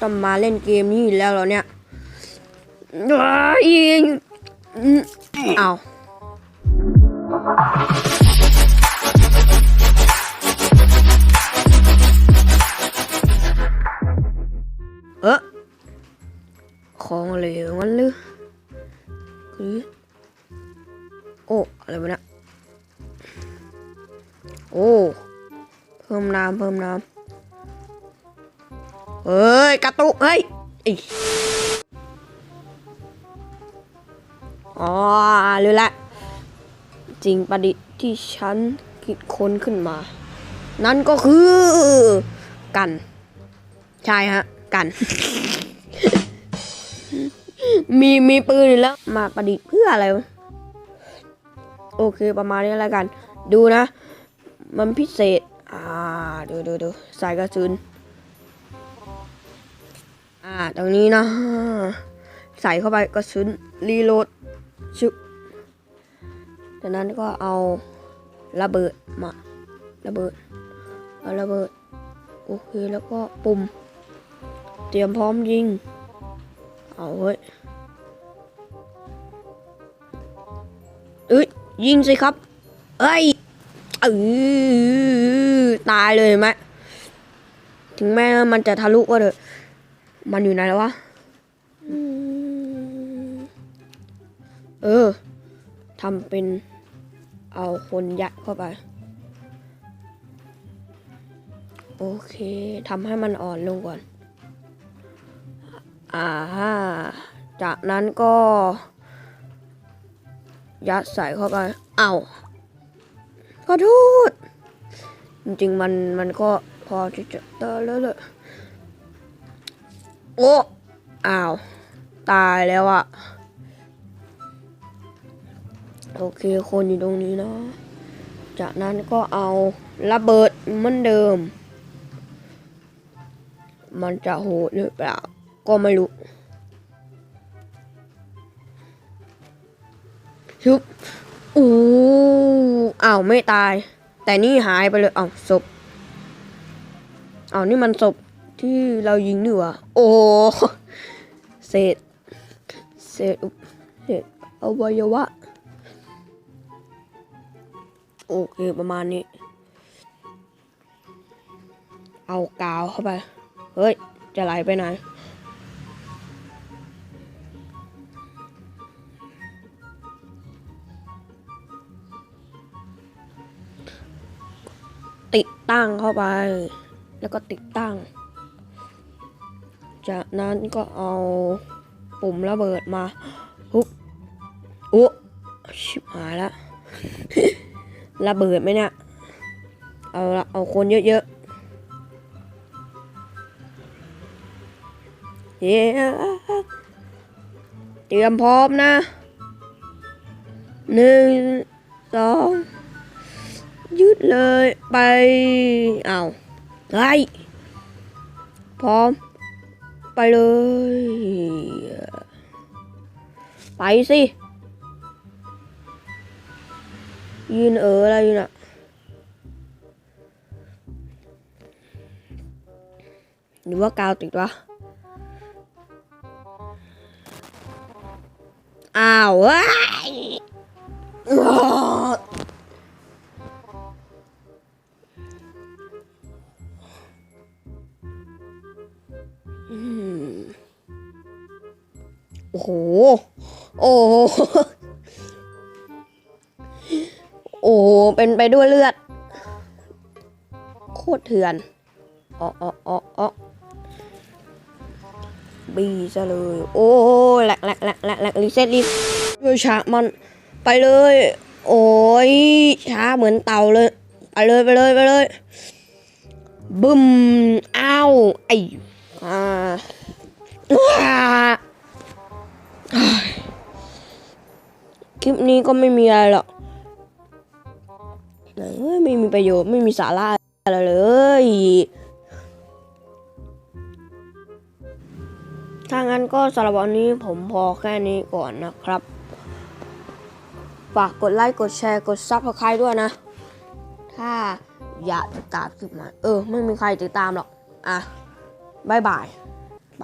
ต้องมาเล่นเกมนี้อีกแล้วเหรอเนี่ยอ้ายอืมเอาเออของเหลวมันหรือคือโอ้ อะไรวะเนี่ยโอ้ เพิ่มน้ำเพิ่มน้ำ เฮ้ยกระตุกเฮ้ยอิอ๋อรู้ละ จริงประดิษฐ์ที่ฉันคิดค้นขึ้นมา นั่นก็คือ กัน ใช่ฮะ กัน มีมีปืนแล้ว มาประดิษฐ์เพื่ออะไร โอเคประมาณนี้แล้วกัน ดูนะ มันพิเศษ อ่า ดูดูดูใส่กระสุน ตรงนี้นะ ใส่เข้าไปกระสุนรีโหลดชุบจากนั้นก็เอาระเบิดมาระเบิดเอาระเบิดโอเคแล้วก็ปุ่ม เตรียมพร้อมยิง เอาเฮ้ยเอ้ยยิงสิครับ เอ้ยเออตายเลยไหมถึงแม้มันจะทะลุก็เถอะ มันอยู่ไหนแล้ววะอืมเออทำเป็นเอาคนยัดเข้าไป โอเคทำให้มันอ่อนลงก่อน อ่าฮะจากนั้นก็ ยัดใส่เข้าไป เอาขอโทษจริงๆมันมันก็พอที่จะเตอแล้วเลย โอ้อ้าว ตายแล้วอะโอเค คนอยู่ตรงนี้นะ จากนั้นก็เอาระเบิดเหมือนเดิม มันจะโหดหรือเปล่า ก็ไม่รู้ชุบอู้อ้าวไม่ตาย แต่นี่หายไปเลยอ้าวศพอ้าวนี่มันศพ ที่เรายิงนี่หว่าโอ้โหเศษเศษเศษอวัยวะ โอเคประมาณนี้ เอากาวเข้าไป เฮ้ย จะไหลไปไหนติดตั้งเข้าไป แล้วก็ติดตั้ง จากนั้นก็เอาปุ่มระเบิดมาฮุบโอ้ชิบหายล้วระเบิดไหมเนี่ยเอาละเอาคนเยอะๆเย้เตรียมพร้อมนะหนึ่งสองยืดเลยไปเอาไล่พร้อม ไปเลย ไปสิ ยืนเอออะไรอยู่น่ะหรือว่ากาวติดวะ อ้าว โอ้โห โอ้โหโอ้เป็นไปด้วยเลือด โคตรเถื่อนอ๋ออ๋ออ๋ออ๋อบีซะเลย โอ้แหลกแหลกแหลกแหลกแหลกรีเซ็ตรีด้วยช้ามันไปเลย โอ้ยช้าเหมือนเต่าเลย ไปเลยไปเลยไปเลยบึมอ้าวไอ คลิปนี้ก็ไม่มีอะไรหรอกไม่มีประโยชน์ไม่มีสาระอะไรเลย ถ้างั้นก็สำหรับวันนี้ผมพอแค่นี้ก่อนนะครับ ฝากกดไลค์ กดแชร์ กดซับสไครต์ด้วยนะ ถ้าอยากติดตามคลิปใหม่เออ ไม่มีใครติดตามหรอก อะบายบาย